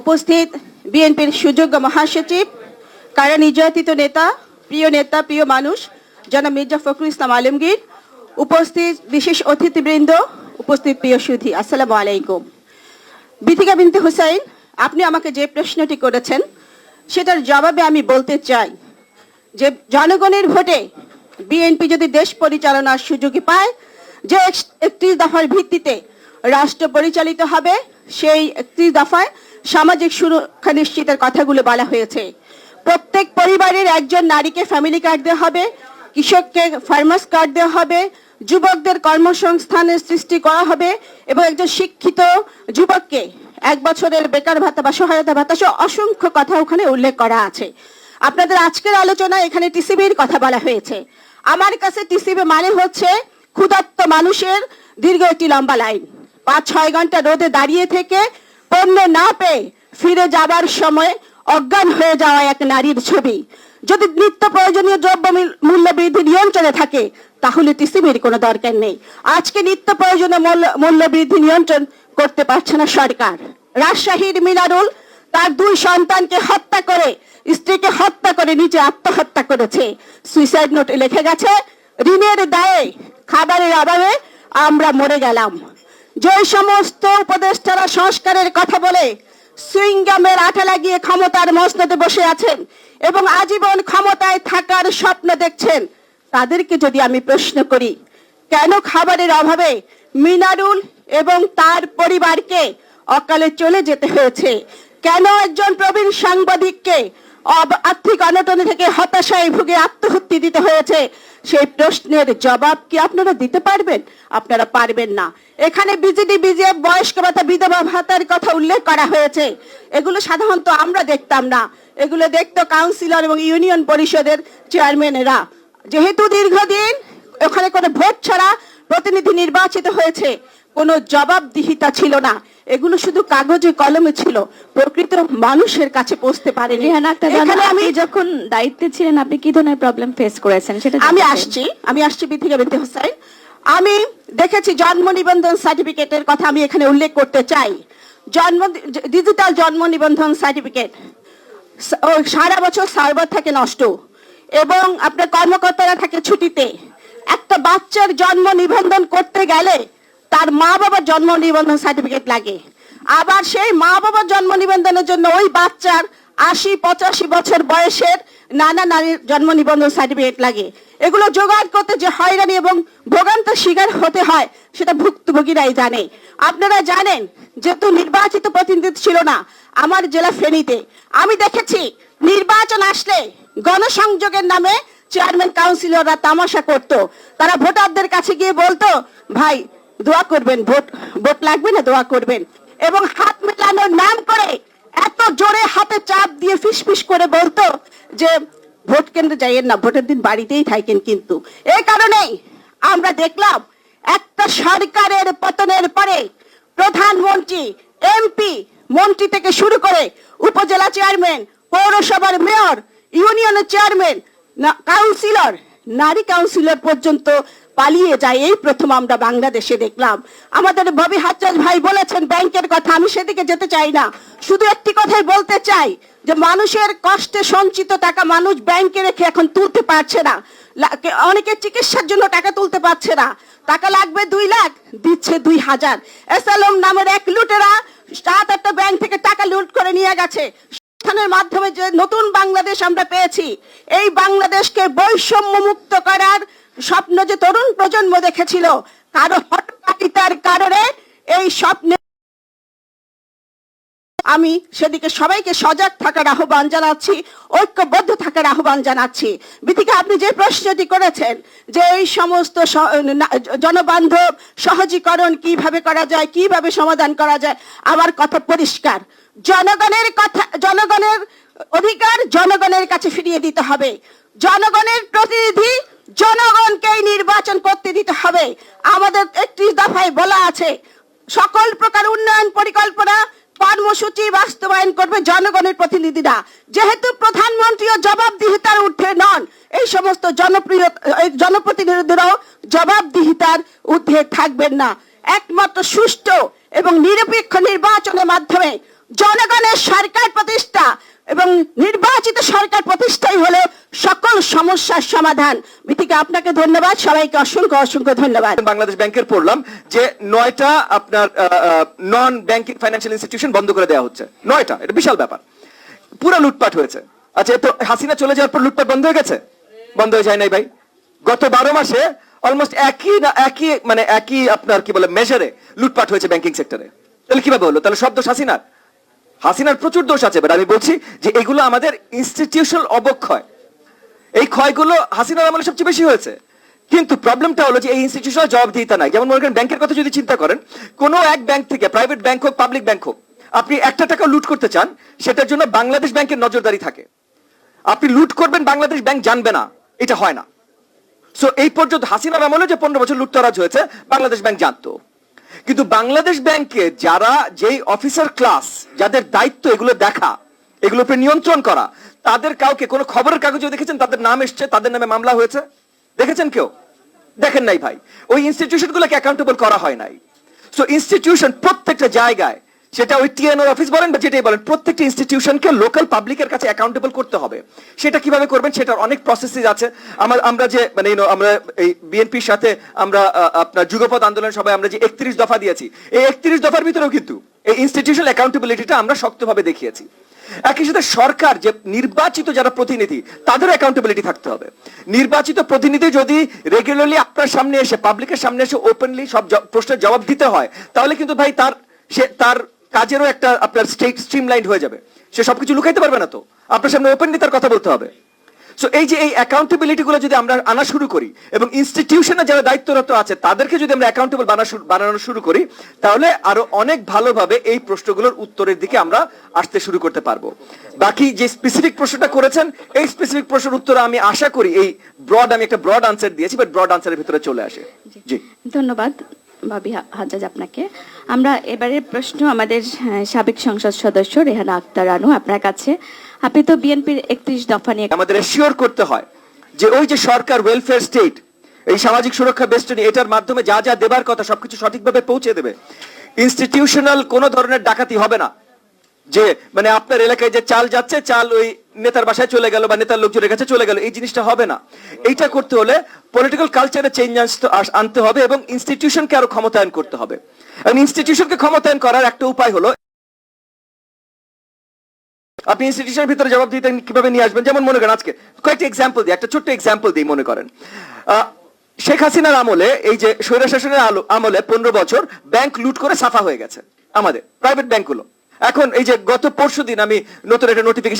উপস্থিত বিএনপির সুযোগ্য মহাসচিব কারা নির্যাতিত নেতা, প্রিয় নেতা, প্রিয় মানুষ, জনাব মির্জা ফখরুল ইসলাম আলমগীর, উপস্থিত বিশেষ অতিথিবৃন্দ, উপস্থিত প্রিয় সুধি, আসসালামু আলাইকুম। বিথিকা বিনতে হুসাইন, আপনি আমাকে যে প্রশ্নটি করেছেন, সেটার জবাবে আমি বলতে চাই যে জনগণের ভোটে বিএনপি যদি দেশ পরিচালনার সুযোগই পায় যে একত্রিশ দফার ভিত্তিতে রাষ্ট্র পরিচালিত হবে, সেই একত্রিশ দফায় সামাজিক সুরক্ষা নিশ্চিতের কথাগুলো বলা হয়েছে। প্রত্যেক পরিবারের একজন নারীকে ফ্যামিলি কার্ড দেওয়া হবে, কৃষককে ফার্মার্স কার্ড দেওয়া হবে, যুবকদের কর্মসংস্থানের সৃষ্টি করা হবে এবং একজন শিক্ষিত যুবককে এক বছরের বেকার ভাতা বা সহায়তা ভাতা সহ অসংখ্য কথা ওখানে উল্লেখ করা আছে। আপনাদের আজকের আলোচনায় এখানে টিসিবির কথা বলা হয়েছে। আমার কাছে টিসিবি মানে হচ্ছে ক্ষুধার্ত মানুষের দীর্ঘ একটি লম্বা লাইন। পাঁচ, ছয় ঘণ্টা রোদে দাঁড়িয়ে থেকে পণ্য না পেয়ে ফিরে যাবার সময় অজ্ঞান হয়ে যাওয়া এক নারীর ছবি। যদি নিত্য প্রয়োজনীয় দ্রব্য মূল্য বৃদ্ধি নিয়ন্ত্রণে থাকে, তাহলে টিসিবির কোনো দরকার নেই। আজকে নিত্য প্রয়োজনীয় মূল্য- বৃদ্ধি নিয়ন্ত্রণ করতে পারছে না সরকার। রাজশাহীর মিনারুল তার দুই সন্তানকে হত্যা করে, স্ত্রীকে হত্যা করে, নিজে আত্মহত্যা করেছে। সুইসাইড নোটে লিখে গেছে ঋণের দায়ে খাবারের অভাবে আমরা মরে গেলাম। যে সমস্ত উপদেষ্টারা সংস্কারের কথা বলে সুইংগামের আঠা লাগিয়ে ক্ষমতার মসনদে বসে আছেন এবং আজীবন ক্ষমতায় থাকার স্বপ্ন দেখছেন, তাদেরকে যদি আমি প্রশ্ন করি, কেন খাবারের অভাবে মিনারুল এবং তার পরিবারকে অকালে চলে যেতে হয়েছে? কেন একজন প্রবীণ সাংবাদিককে আর্থিক অনটনে থেকে হতাশায় ভুগে আত্মহত্যা দিতে হয়েছে? সেই প্রশ্নের জবাব কি আপনারা দিতে পারবেন? আপনারা পারবেন না। এখানে বিজেডি, বিজেএফ, বয়স্ক ভাতা, বিধবা ভাতার কথা উল্লেখ করা হয়েছে। এগুলো সাধারণত আমরা দেখতাম না। এগুলো দেখতো কাউন্সিলর এবং ইউনিয়ন পরিষদের চেয়ারম্যানেরা। যেহেতু দীর্ঘদিন ওখানে কোনো ভোট ছাড়া প্রতিনিধি নির্বাচিত হয়েছে, কোনো জবাবদিহিতা ছিল না। এগুলো শুধু কাগজে কলমে ছিল। প্রকৃত মানুষের কাছে পৌঁছতে পারেনি। এখানে আমি যখন দায়িত্বে ছিলেন আপনি কি ধরনের প্রবলেম ফেস করেছেন? সেটা আমি আসছি আমি আসছি বিথিকা বিনতে হোসেন। আমি দেখেছি জন্ম নিবন্ধন সার্টিফিকেটের কথা আমি এখানে উল্লেখ করতে চাই। জন্ম ডিজিটাল জন্ম নিবন্ধন সার্টিফিকেট সারা বছর সার্ভার থাকে নষ্ট। এবং আপনার কর্মকর্তারা থাকে ছুটিতে। একটা বাচ্চার জন্ম নিবন্ধন করতে গেলে তার মা বাবার জন্ম নিবন্ধন সার্টিফিকেট লাগে। আবার সেই মা বাবার জন্ম নিবন্ধনের জন্য ওই বাচ্চার আশি, পঁচাশি বছর বয়সের নানা নারীর জন্ম নিবন্ধন সার্টিফিকেট লাগে। এগুলো জোগাড় করতে যে হয়রানি এবং ভোগান্তের শিকার হতে হয়, সেটা ভুক্তভোগীরাই জানে। আপনারা জানেন, যেহেতু নির্বাচিত প্রতিনিধি ছিল না আমার জেলা ফেনীতে। আমি দেখেছি, নির্বাচন আসলে গণসংযোগের নামে চেয়ারম্যান কাউন্সিলররা তামাশা করত। তারা ভোটারদের কাছে গিয়ে বলতো, ভাই দোয়া করবেন, ভোট ভোট লাগবে না, দোয়া করবেন। এবং হাত মেলানোর নাম করে এত জোরে হাতে চাপ দিয়ে ফিসফিস করে বলতো যে, ভোট কেন্দ্রে যাইয়েন না, ভোটের দিন বাড়িতেই থাকেন কিন্তু। এই কারণেই আমরা দেখলাম একটা সরকারের পতনের পরে প্রধানমন্ত্রী, এমপি, মন্ত্রী থেকে শুরু করে উপজেলা চেয়ারম্যান, পৌরসভার মেয়র, ইউনিয়নের চেয়ারম্যান কাউন্সিলর, নারী কাউন্সিলর পর্যন্ত পালিয়ে যায়। এই প্রথম আমরা বাংলাদেশে দেখলাম। আমাদের ববি হাজ্জাজ ভাই বলেছেন, ব্যাংকের কথা আমি সেদিকে যেতে চাই না। শুধু একটি কথাই বলতে চাই, যে মানুষের কষ্টে সঞ্চিত টাকা মানুষ ব্যাংকে রেখে এখন তুলতে পারছে না। অনেকে চিকিৎসার জন্য টাকা তুলতে পারছে না। টাকা লাগবে দুই লাখ, দিচ্ছে দুই হাজার। এসালম নামের এক লুটেরা সাত আটটা ব্যাংক থেকে টাকা লুট করে নিয়ে গেছে। মাধ্যমে যে নতুন বাংলাদেশ আমরা পেয়েছি, এই বাংলাদেশকে বৈষম্য মুক্ত করার স্বপ্ন যে তরুণ প্রজন্ম দেখেছিল, কারও হটকারিতার কারণে এই স্বপ্নে আমি সেদিকে সবাইকে সজাগ থাকার আহ্বান জানাচ্ছি, ঐক্যবদ্ধ থাকার আহ্বান জানাচ্ছি। বিথিকা, আপনি যে প্রশ্নটি করেছেন যে এই সমস্ত জনবান্ধব সহজীকরণ কীভাবে করা যায়, কীভাবে সমাধান করা যায়, আমার কথা পরিষ্কার। জনগণের কথা, জনগণের অধিকার জনগণের কাছে ফিরিয়ে দিতে হবে। জনগণের প্রতিনিধি জনগণকেই নির্বাচন করতে দিতে হবে। আমাদের একত্রিশ দফায় বলা আছে, সকল প্রকার উন্নয়ন পরিকল্পনা, কর্মসূচি বাস্তবায়ন করবে জনগণের প্রতিনিধিরা। যেহেতু প্রধানমন্ত্রীও জবাবদিহিতার ঊর্ধ্বে নন, এই সমস্ত জনপ্রিয় জনপ্রতিনিধিরাও জবাবদিহিতার ঊর্ধ্বে থাকবেন না। একমাত্র সুষ্ঠু এবং নিরপেক্ষ নির্বাচনের মাধ্যমে জনগণের সরকার প্রতিষ্ঠা এবং নির্বাচিত সরকার প্রতিষ্ঠাই হলো সকল সমস্যার সমাধান। মিতিকে, আপনাকে ধন্যবাদ। সবাইকে অসংখ্য অসংখ্য ধন্যবাদ। বাংলাদেশ ব্যাংকের পড়লাম যে নয়টা আপনার নন ব্যাংকিং ফাইন্যান্সিয়াল ইনস্টিটিউশন বন্ধ করে দেওয়া হচ্ছে। নয়টা, এটা বিশাল ব্যাপার। পুরো লুটপাট হয়েছে। আচ্ছা তো হাসিনা চলে যাওয়ার পর লুটপাট বন্ধ হয়ে গেছে? বন্ধ হয়ে যায় নাই ভাই। গত বারো মাসে অলমোস্ট একই একই মানে একই আপনার কি বলে মেজারে লুটপাট হয়েছে ব্যাংকিং সেক্টরে তাহলে কীভাবে হলো? তাহলে সব দোষ হাসিনার। হাসিনার প্রচুর দোষ আছে বাট আমি বলছি যে এগুলো আমাদের ইনস্টিটিউশনাল অবক্ষয়। এই ক্ষয়গুলো হাসিনার আমলে সবচেয়ে বেশি হয়েছে। কিন্তু প্রবলেমটা হলো যে এই ইনস্টিটিউশনাল জবাবদিহিতা নাই। যেমন মনে করেন ব্যাংকের কথা যদি চিন্তা করেন, কোনো এক ব্যাংক থেকে প্রাইভেট ব্যাংক হোক পাবলিক ব্যাংক হোক, আপনি একটা টাকা লুট করতে চান, সেটার জন্য বাংলাদেশ ব্যাংকের নজরদারি থাকে। আপনি লুট করবেন, বাংলাদেশ ব্যাংক জানবে না। এটা হয় না। সো এই পর্যন্ত হাসিনার আমলে যে পনেরো বছর লুটতরাজ হয়েছে, বাংলাদেশ ব্যাংক জানতো। কিন্তু বাংলাদেশ ব্যাংকে যারা যেই অফিসার ক্লাস যাদের দায়িত্ব এগুলো দেখা এগুলোর উপরে নিয়ন্ত্রণ করা। তাদের কাউকে, কোনো খবরের কাগজে দেখেছেন? তাদের নাম এসছে, তাদের নামে মামলা হয়েছে? দেখেছেন কেউ? দেখেন নাই ভাই। ওই ইনস্টিটিউশনগুলোকে অ্যাকাউন্টেবল করা হয় নাই। সো ইনস্টিটিউশন প্রত্যেকটা জায়গায়, সেটা ওই টিএনওর অফিস বলেন বা যেটাই বলেন, প্রত্যেকটা ইনস্টিটিউশনকে লোকাল পাবলিকের কাছে অ্যাকাউন্টেবল করতে হবে। সেটা কীভাবে করবেন? সেটার অনেক প্রসেসিস আছে। আমার, আমরা যে মানে আমরা এই বিএনপির সাথে আমরা আপনার যুগপথ আন্দোলন সবাই আমরা যে একত্রিশ দফা দিয়েছি, এই একত্রিশ দফার ভিতরেও কিন্তু এই ইনস্টিটিউশনাল অ্যাকাউন্টেবিলিটিটা আমরা শক্তভাবে দেখিয়েছি। একই সাথে সরকার যে নির্বাচিত যারা প্রতিনিধি তাদের অ্যাকাউন্টেবিলিটি থাকতে হবে। নির্বাচিত প্রতিনিধি যদি রেগুলারলি আপনার সামনে এসে পাবলিকের সামনে এসে ওপেনলি সব প্রশ্নের জবাব দিতে হয়, তাহলে কিন্তু ভাই তার, সে তার কাজেরও একটা আপনার স্ট্রিমলাইন হয়ে যাবে। সে সবকিছু লুকাইতে পারবে না তো। আপনার সামনে ওপেনলি তার কথা বলতে হবে। সো এই যে এই অ্যাকাউন্টেবিলিটি গুলো যদি আমরা আনা শুরু করি এবং ইনস্টিটিউশনে যারা দায়িত্বরত আছে তাদেরকে যদি আমরা অ্যাকাউন্টেবল বানানো শুরু করি তাহলে আরও অনেক ভালোভাবে এই প্রশ্নগুলোর উত্তরের দিকে আমরা আসতে শুরু করতে পারব। বাকি যে স্পেসিফিক প্রশ্নটা করেছেন এই স্পেসিফিক প্রশ্নের উত্তর আমি আশা করি এই ব্রড আমি একটা ব্রড আনসার দিয়েছি বাট ব্রড আনসারের ভিতরে চলে আসে। জি। ধন্যবাদ। ভাবি হাজাজ আপনাকে। আমরা এবারের প্রশ্ন আমাদের সাবেক সংসদ সদস্য রেহানা আক্তার আনু আপনার কাছে। আপনি তো বিএনপির একত্রিশ দফা নিয়ে আমাদের শিওর করতে হয় যে ওই যে সরকার ওয়েলফেয়ার স্টেট এই সামাজিক সুরক্ষা বেষ্টনী, এটার মাধ্যমে যা যা দেবার কথা সবকিছু সঠিকভাবে পৌঁছে দেবে। ইনস্টিটিউশনাল কোনো ধরনের ডাকাতি হবে না। যে মানে আপনার এলাকায় যে চাল যাচ্ছে, চাল ওই নেতার বাসায় চলে গেল বা নেতার লোকজনের কাছে চলে গেল, এই জিনিসটা হবে না। এইটা করতে হলে পলিটিক্যাল কালচারে চেঞ্জ আনতে হবে এবং ইনস্টিটিউশনকে আরও ক্ষমতায়ন করতে হবে। এবং ইনস্টিটিউশনকে ক্ষমতায়ন করার একটা উপায় হলো, আপনি ইনস্টিটিউশনের ভিতরে জবাব দিতে কীভাবে নিয়ে আসবেন? যেমন মনে করেন আজকে, কয়েকটি এক্সাম্পল দিই, একটা ছোট্ট এক্সাম্পল দিই মনে করেন। শেখ হাসিনার আমলে, এই যে স্বৈর শাসনের আলো- আমলে পনেরো বছর ব্যাংক লুট করে সাফা হয়ে গেছে, আমাদের প্রাইভেট ব্যাংকগুলো এখন এই যে গত পরশু দিন আমি নতুন একটা নোটিফিকেশন